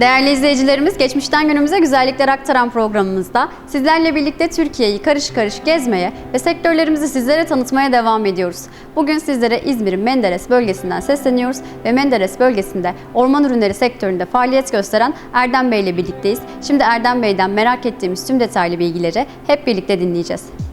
Değerli izleyicilerimiz, geçmişten günümüze güzellikler aktaran programımızda sizlerle birlikte Türkiye'yi karış karış gezmeye ve sektörlerimizi sizlere tanıtmaya devam ediyoruz. Bugün sizlere İzmir'in Menderes bölgesinden sesleniyoruz ve Menderes bölgesinde orman ürünleri sektöründe faaliyet gösteren Erdem Bey ile birlikteyiz. Şimdi Erdem Bey'den merak ettiğimiz tüm detaylı bilgileri hep birlikte dinleyeceğiz.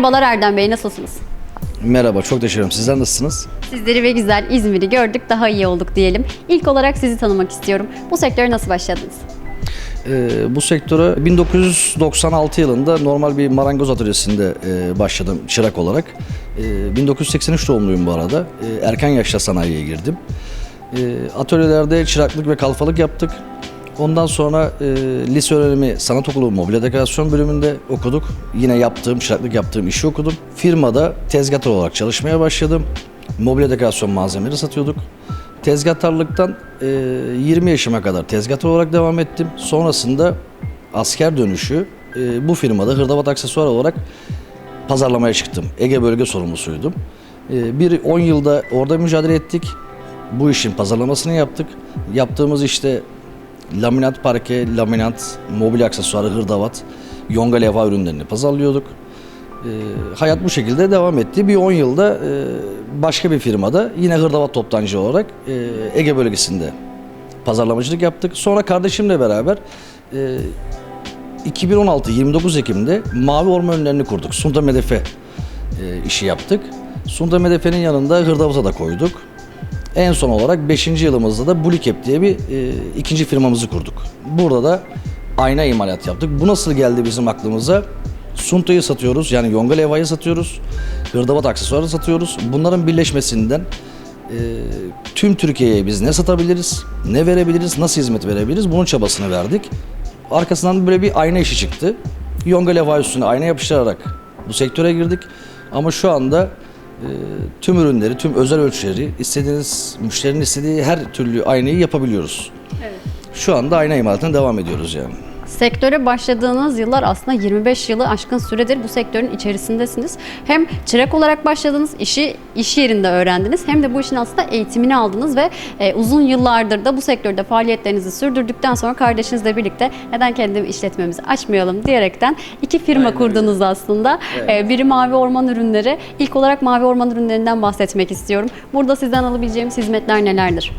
Merhabalar Erdem Bey, nasılsınız? Merhaba, çok teşekkür ederim. Sizler nasılsınız? Sizleri ve güzel İzmir'i gördük, daha iyi olduk diyelim. İlk olarak sizi tanımak istiyorum. Bu sektöre nasıl başladınız? Ee, bu sektöre 1996 yılında normal bir marangoz atölyesinde e, başladım çırak olarak. Ee, 1983 doğumluyum bu arada. Ee, erken yaşta sanayiye girdim. Ee, atölyelerde çıraklık ve kalfalık yaptık. Ondan sonra e, lise öğrenimi sanat okulu mobilya dekorasyon bölümünde okuduk. Yine yaptığım, çıraklık yaptığım işi okudum. Firmada tezgahtar olarak çalışmaya başladım. Mobilya dekorasyon malzemeleri satıyorduk. Tezgahtarlıktan e, 20 yaşıma kadar tezgahtar olarak devam ettim. Sonrasında asker dönüşü e, bu firmada hırdavat aksesuar olarak pazarlamaya çıktım. Ege bölge sorumlusuydum. E, bir 10 yılda orada mücadele ettik. Bu işin pazarlamasını yaptık. Yaptığımız işte laminat parke, laminat, mobilya aksesuarı, hırdavat, yonga levha ürünlerini pazarlıyorduk. Ee, hayat bu şekilde devam etti. Bir 10 yılda e, başka bir firmada yine hırdavat toptancı olarak e, Ege bölgesinde pazarlamacılık yaptık. Sonra kardeşimle beraber e, 2016 29 Ekim'de Mavi Orman Önlerini kurduk. Sunta Medefe e, işi yaptık. Sunta Medefe'nin yanında hırdavata da koyduk. En son olarak 5. yılımızda da Bulikep diye bir e, ikinci firmamızı kurduk. Burada da ayna imalat yaptık. Bu nasıl geldi bizim aklımıza? Sunta'yı satıyoruz yani yonga levhayı satıyoruz. Hırdavat aksesuarı satıyoruz. Bunların birleşmesinden e, tüm Türkiye'ye biz ne satabiliriz, ne verebiliriz, nasıl hizmet verebiliriz bunun çabasını verdik. Arkasından böyle bir ayna işi çıktı. Yonga levha üstüne ayna yapıştırarak bu sektöre girdik. Ama şu anda tüm ürünleri, tüm özel ölçüleri, istediğiniz, müşterinin istediği her türlü aynayı yapabiliyoruz. Evet. Şu anda ayna imalatına devam ediyoruz yani. Sektöre başladığınız yıllar aslında 25 yılı aşkın süredir bu sektörün içerisindesiniz. Hem çırak olarak başladınız, işi iş yerinde öğrendiniz hem de bu işin aslında eğitimini aldınız ve e, uzun yıllardır da bu sektörde faaliyetlerinizi sürdürdükten sonra kardeşinizle birlikte neden kendi işletmemizi açmayalım diyerekten iki firma Aynen kurdunuz aslında. Evet. E, biri Mavi Orman Ürünleri. İlk olarak Mavi Orman Ürünlerinden bahsetmek istiyorum. Burada sizden alabileceğimiz hizmetler nelerdir?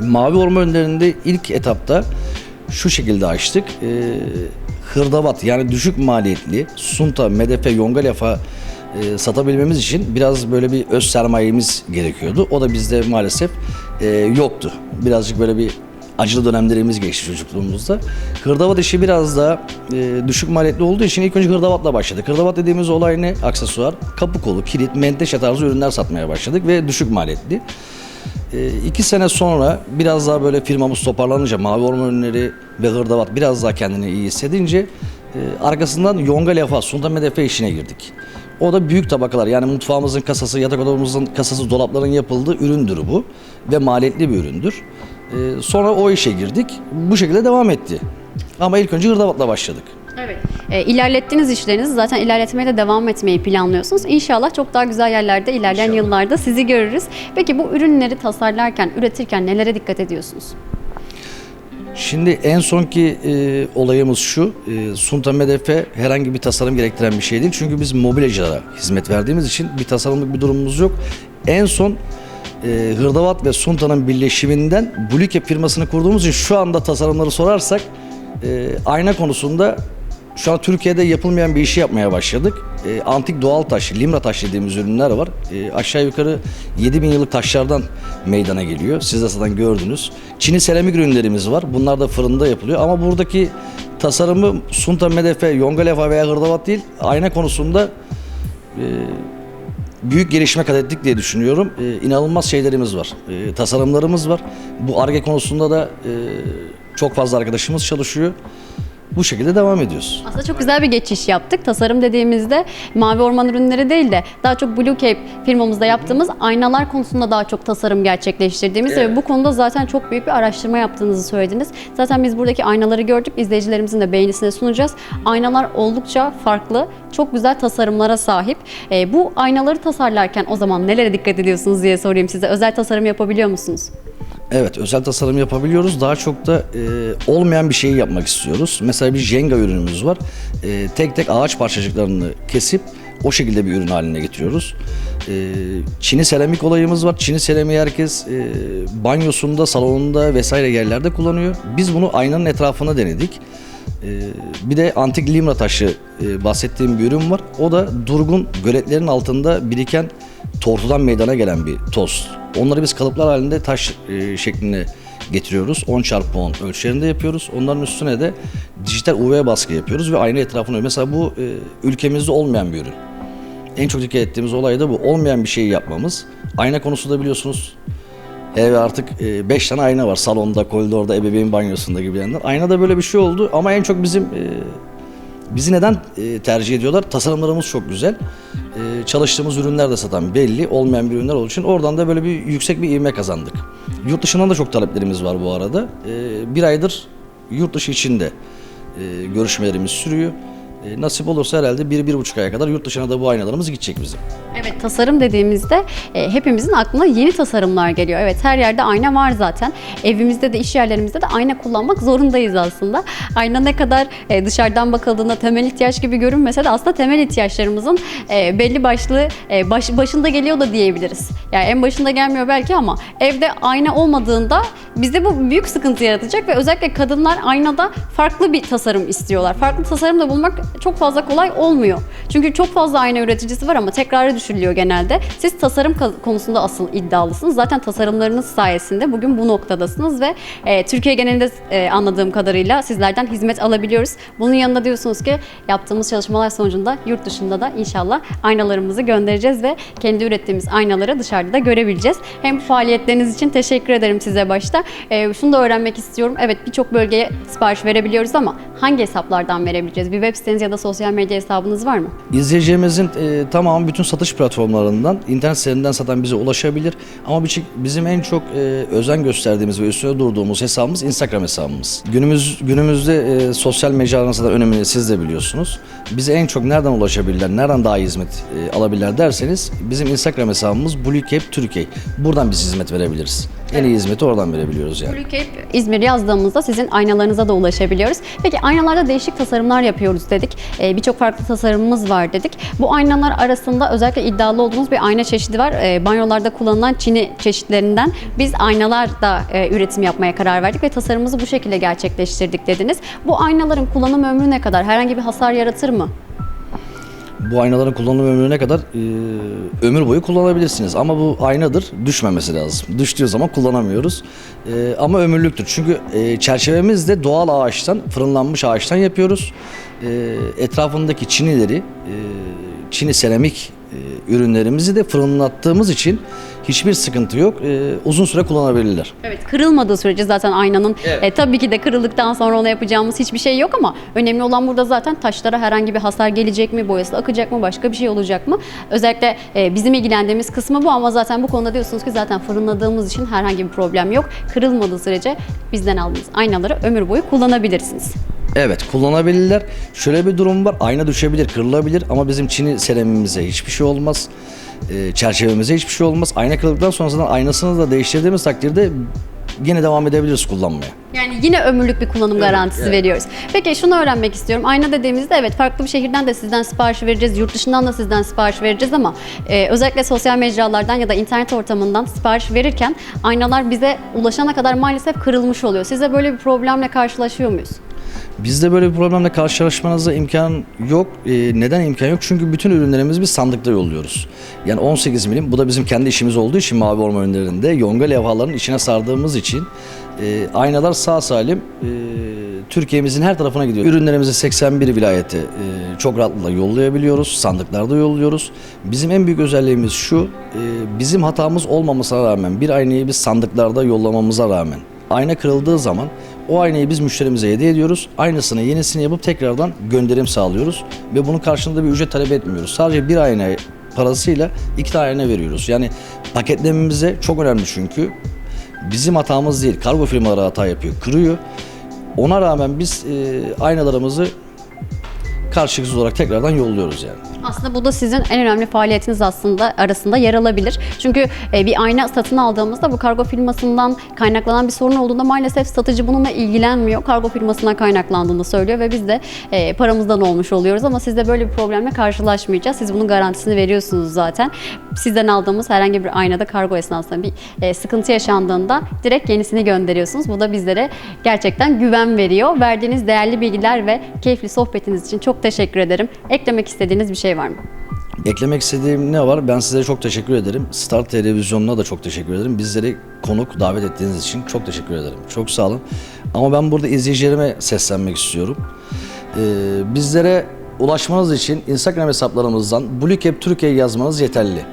Mavi Orman Önleri'nde ilk etapta şu şekilde açtık. Ee, hırdavat yani düşük maliyetli sunta, medefe, yonga lefa e, satabilmemiz için biraz böyle bir öz sermayemiz gerekiyordu. O da bizde maalesef e, yoktu. Birazcık böyle bir acılı dönemlerimiz geçti çocukluğumuzda. Hırdavat işi biraz daha e, düşük maliyetli olduğu için ilk önce hırdavatla başladık. Hırdavat dediğimiz olay ne? Aksesuar, kapı kolu, kilit, menteşe tarzı ürünler satmaya başladık ve düşük maliyetli. E, iki sene sonra biraz daha böyle firmamız toparlanınca Mavi Orman Ürünleri ve Hırdavat biraz daha kendini iyi hissedince e, arkasından Yonga Lefa, Sunta Medefe işine girdik. O da büyük tabakalar yani mutfağımızın kasası, yatak odamızın kasası, dolapların yapıldığı üründür bu ve maliyetli bir üründür. E, sonra o işe girdik. Bu şekilde devam etti. Ama ilk önce Hırdavat'la başladık. Evet. E, ilerlettiğiniz işlerinizi zaten ilerletmeye de devam etmeyi planlıyorsunuz. İnşallah çok daha güzel yerlerde ilerleyen İnşallah. yıllarda sizi görürüz. Peki bu ürünleri tasarlarken, üretirken nelere dikkat ediyorsunuz? Şimdi en sonki e, olayımız şu, e, Sunta Medefe herhangi bir tasarım gerektiren bir şey değil. Çünkü biz mobilyacılara hizmet verdiğimiz için bir tasarımlık bir durumumuz yok. En son e, Hırdavat ve Sunta'nın birleşiminden Bulikep firmasını kurduğumuz için şu anda tasarımları sorarsak e, ayna konusunda şu an Türkiye'de yapılmayan bir işi yapmaya başladık. E, antik doğal taş, limra taş dediğimiz ürünler var. E, aşağı yukarı 7000 yıllık taşlardan meydana geliyor. Siz de zaten gördünüz. Çin'i seramik ürünlerimiz var. Bunlar da fırında yapılıyor. Ama buradaki tasarımı Sunta Medefe, Yonga Lefa veya Hırdavat değil. Ayna konusunda e, büyük gelişme kat ettik diye düşünüyorum. E, inanılmaz şeylerimiz var. E, tasarımlarımız var. Bu ARGE konusunda da e, çok fazla arkadaşımız çalışıyor. Bu şekilde devam ediyoruz. Aslında çok güzel bir geçiş yaptık. Tasarım dediğimizde Mavi Orman ürünleri değil de daha çok Blue Cape firmamızda yaptığımız aynalar konusunda daha çok tasarım gerçekleştirdiğimiz ve Evet. bu konuda zaten çok büyük bir araştırma yaptığınızı söylediniz. Zaten biz buradaki aynaları gördük. İzleyicilerimizin de beğenisine sunacağız. Aynalar oldukça farklı, çok güzel tasarımlara sahip. E, bu aynaları tasarlarken o zaman nelere dikkat ediyorsunuz diye sorayım size. Özel tasarım yapabiliyor musunuz? Evet, özel tasarım yapabiliyoruz. Daha çok da e, olmayan bir şeyi yapmak istiyoruz. Mesela bir Jenga ürünümüz var. E, tek tek ağaç parçacıklarını kesip o şekilde bir ürün haline getiriyoruz. E, Çin'i seramik olayımız var. Çin'i seramiği herkes e, banyosunda, salonunda vesaire yerlerde kullanıyor. Biz bunu aynanın etrafına denedik. E, bir de antik limra taşı e, bahsettiğim bir ürün var. O da durgun göletlerin altında biriken tortudan meydana gelen bir toz. Onları biz kalıplar halinde taş e, şeklinde getiriyoruz. 10 çarpı 10 ölçülerinde yapıyoruz. Onların üstüne de dijital UV baskı yapıyoruz ve ayna etrafını mesela bu e, ülkemizde olmayan bir ürün. En çok dikkat ettiğimiz olay da bu. Olmayan bir şeyi yapmamız. Ayna konusu da biliyorsunuz Eve artık 5 tane ayna var. Salonda, koridorda, ebeveyn banyosunda gibi yerler. Aynada böyle bir şey oldu ama en çok bizim e, bizi neden e, tercih ediyorlar? Tasarımlarımız çok güzel. E, çalıştığımız ürünler de satan belli. Olmayan bir ürünler olduğu için oradan da böyle bir yüksek bir ivme kazandık. Yurt dışından da çok taleplerimiz var bu arada. E, bir aydır yurt dışı içinde e, görüşmelerimiz sürüyor. E, nasip olursa herhalde bir, bir buçuk aya kadar yurt dışına da bu aynalarımız gidecek bizim. Evet tasarım dediğimizde e, hepimizin aklına yeni tasarımlar geliyor. Evet her yerde ayna var zaten. Evimizde de iş yerlerimizde de ayna kullanmak zorundayız aslında. Ayna ne kadar e, dışarıdan bakıldığında temel ihtiyaç gibi görünmese de aslında temel ihtiyaçlarımızın e, belli başlı e, baş, başında geliyor da diyebiliriz. Yani en başında gelmiyor belki ama evde ayna olmadığında bizde bu büyük sıkıntı yaratacak ve özellikle kadınlar aynada farklı bir tasarım istiyorlar. Farklı tasarım da bulmak çok fazla kolay olmuyor. Çünkü çok fazla ayna üreticisi var ama tekrarı düşürülüyor genelde. Siz tasarım konusunda asıl iddialısınız. Zaten tasarımlarınız sayesinde bugün bu noktadasınız ve e, Türkiye genelinde e, anladığım kadarıyla sizlerden hizmet alabiliyoruz. Bunun yanında diyorsunuz ki yaptığımız çalışmalar sonucunda yurt dışında da inşallah aynalarımızı göndereceğiz ve kendi ürettiğimiz aynaları dışarıda da görebileceğiz. Hem faaliyetleriniz için teşekkür ederim size başta. E, şunu da öğrenmek istiyorum. Evet birçok bölgeye sipariş verebiliyoruz ama hangi hesaplardan verebileceğiz? Bir web siteniz ya da sosyal medya hesabınız var mı? İzleyeceğimizin e, tamamı bütün satış platformlarından, internet sitelerinden satan bize ulaşabilir. Ama bizim en çok e, özen gösterdiğimiz ve üstüne durduğumuz hesabımız Instagram hesabımız. Günümüz günümüzde e, sosyal mecraların zaten önemini siz de biliyorsunuz. Bize en çok nereden ulaşabilirler, nereden daha iyi hizmet e, alabilirler derseniz bizim Instagram hesabımız Blue Cape Türkiye. Buradan biz hizmet verebiliriz. En iyi hizmeti oradan verebiliyoruz yani. Blue Cape İzmir yazdığımızda sizin aynalarınıza da ulaşabiliyoruz. Peki aynalarda değişik tasarımlar yapıyoruz dedik. Ee, Birçok farklı tasarımımız var dedik. Bu aynalar arasında özellikle iddialı olduğumuz bir ayna çeşidi var. Ee, banyolarda kullanılan çini çeşitlerinden biz aynalar da e, üretim yapmaya karar verdik ve tasarımımızı bu şekilde gerçekleştirdik dediniz. Bu aynaların kullanım ömrü ne kadar? Herhangi bir hasar yaratır mı? Bu aynaların kullanım ömrüne kadar e, ömür boyu kullanabilirsiniz. Ama bu aynadır, düşmemesi lazım. Düştüğü zaman kullanamıyoruz. E, ama ömürlüktür. Çünkü e, çerçevemiz de doğal ağaçtan, fırınlanmış ağaçtan yapıyoruz. E, etrafındaki çinileri, e, çini seramik e, ürünlerimizi de fırınlattığımız için hiçbir sıkıntı yok. E, uzun süre kullanabilirler. Evet kırılmadığı sürece zaten aynanın Evet. e, tabii ki de kırıldıktan sonra ona yapacağımız hiçbir şey yok ama önemli olan burada zaten taşlara herhangi bir hasar gelecek mi, boyası akacak mı, başka bir şey olacak mı? Özellikle e, bizim ilgilendiğimiz kısmı bu ama zaten bu konuda diyorsunuz ki zaten fırınladığımız için herhangi bir problem yok. Kırılmadığı sürece bizden aldığınız aynaları ömür boyu kullanabilirsiniz. Evet kullanabilirler. Şöyle bir durum var. Ayna düşebilir, kırılabilir ama bizim çini seramimize hiçbir şey olmaz. Ee, çerçevemize hiçbir şey olmaz. Ayna kırıldıktan sonrasında aynasını da değiştirdiğimiz takdirde yine devam edebiliriz kullanmaya. Yani yine ömürlük bir kullanım Evet, garantisi evet. veriyoruz. Peki şunu öğrenmek istiyorum. Ayna dediğimizde evet farklı bir şehirden de sizden sipariş vereceğiz, yurt dışından da sizden sipariş vereceğiz ama e, özellikle sosyal mecralardan ya da internet ortamından sipariş verirken aynalar bize ulaşana kadar maalesef kırılmış oluyor. Size böyle bir problemle karşılaşıyor muyuz? Bizde böyle bir problemle karşılaşmanıza imkan yok. Ee, neden imkan yok? Çünkü bütün ürünlerimizi biz sandıkta yolluyoruz. Yani 18 milim, bu da bizim kendi işimiz olduğu için mavi orman ürünlerinde yonga levhalarının içine sardığımız için e, aynalar sağ salim e, Türkiye'mizin her tarafına gidiyor. Ürünlerimizi 81 vilayete e, çok rahatlıkla yollayabiliyoruz. Sandıklarda yolluyoruz. Bizim en büyük özelliğimiz şu, e, bizim hatamız olmamasına rağmen bir aynayı biz sandıklarda yollamamıza rağmen ayna kırıldığı zaman o aynayı biz müşterimize hediye ediyoruz. Aynısını yenisini yapıp tekrardan gönderim sağlıyoruz. Ve bunun karşılığında bir ücret talep etmiyoruz. Sadece bir ayna parasıyla iki tane ayna veriyoruz. Yani paketlememize çok önemli çünkü. Bizim hatamız değil. Kargo firmaları hata yapıyor. Kırıyor. Ona rağmen biz e, aynalarımızı karşılıksız olarak tekrardan yolluyoruz yani. Aslında bu da sizin en önemli faaliyetiniz aslında arasında yer alabilir. Çünkü e, bir ayna satın aldığımızda bu kargo firmasından kaynaklanan bir sorun olduğunda maalesef satıcı bununla ilgilenmiyor. Kargo firmasından kaynaklandığını söylüyor ve biz de e, paramızdan olmuş oluyoruz ama sizde böyle bir problemle karşılaşmayacağız. Siz bunun garantisini veriyorsunuz zaten. Sizden aldığımız herhangi bir aynada kargo esnasında bir e, sıkıntı yaşandığında direkt yenisini gönderiyorsunuz. Bu da bizlere gerçekten güven veriyor. Verdiğiniz değerli bilgiler ve keyifli sohbetiniz için çok teşekkür ederim. Eklemek istediğiniz bir şey var mı? Eklemek istediğim ne var? Ben sizlere çok teşekkür ederim. Star Televizyonu'na da çok teşekkür ederim. Bizleri konuk davet ettiğiniz için çok teşekkür ederim. Çok sağ olun. Ama ben burada izleyicilerime seslenmek istiyorum. Ee, bizlere ulaşmanız için Instagram hesaplarımızdan Bluecap Türkiye yazmanız yeterli.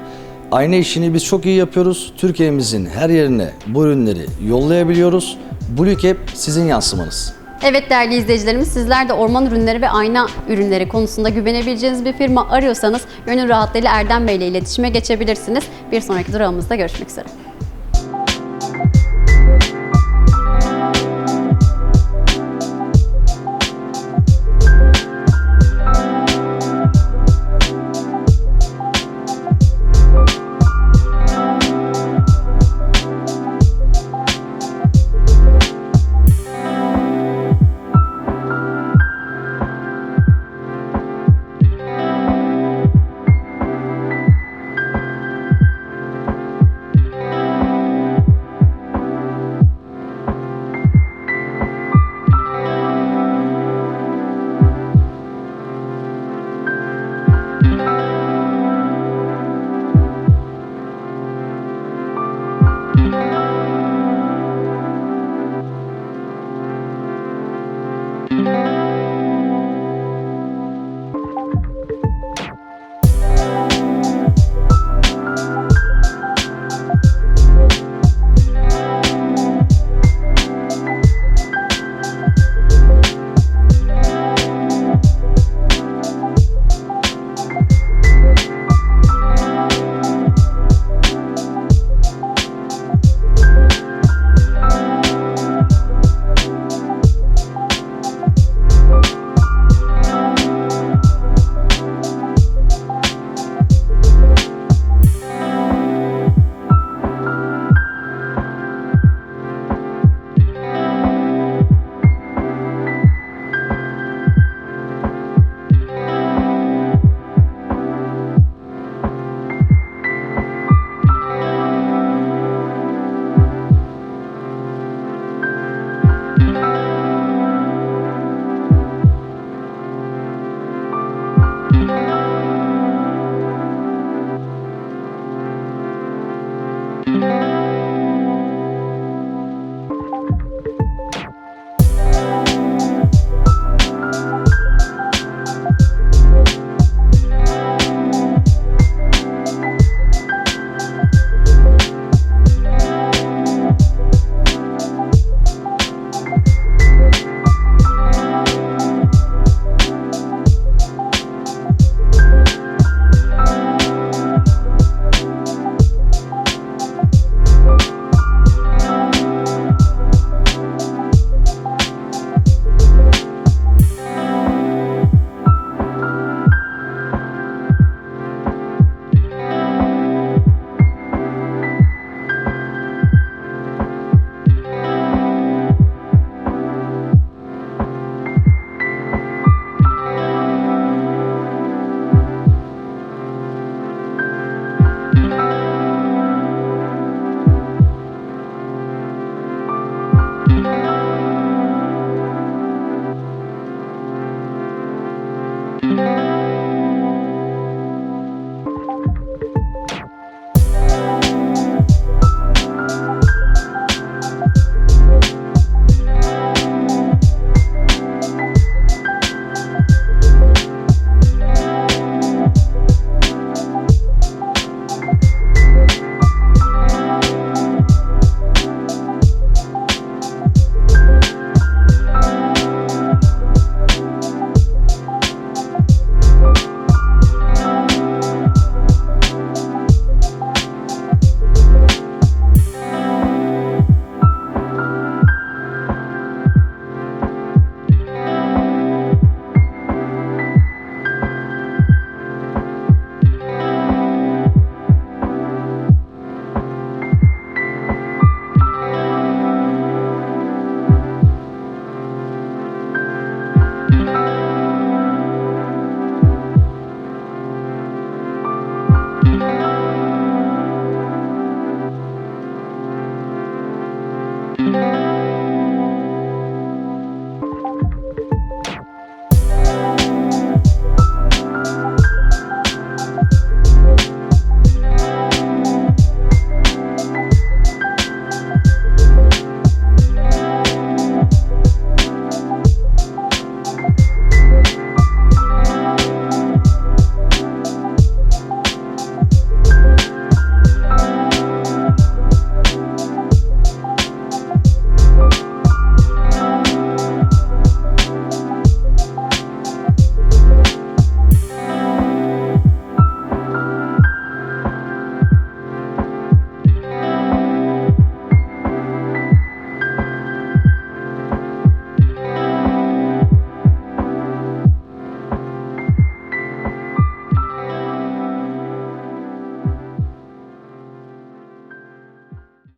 Ayna işini biz çok iyi yapıyoruz. Türkiye'mizin her yerine bu ürünleri yollayabiliyoruz. Bluecap sizin yansımanız. Evet değerli izleyicilerimiz sizler de orman ürünleri ve ayna ürünleri konusunda güvenebileceğiniz bir firma arıyorsanız gönül rahatlığıyla Erdem Bey ile iletişime geçebilirsiniz. Bir sonraki durağımızda görüşmek üzere.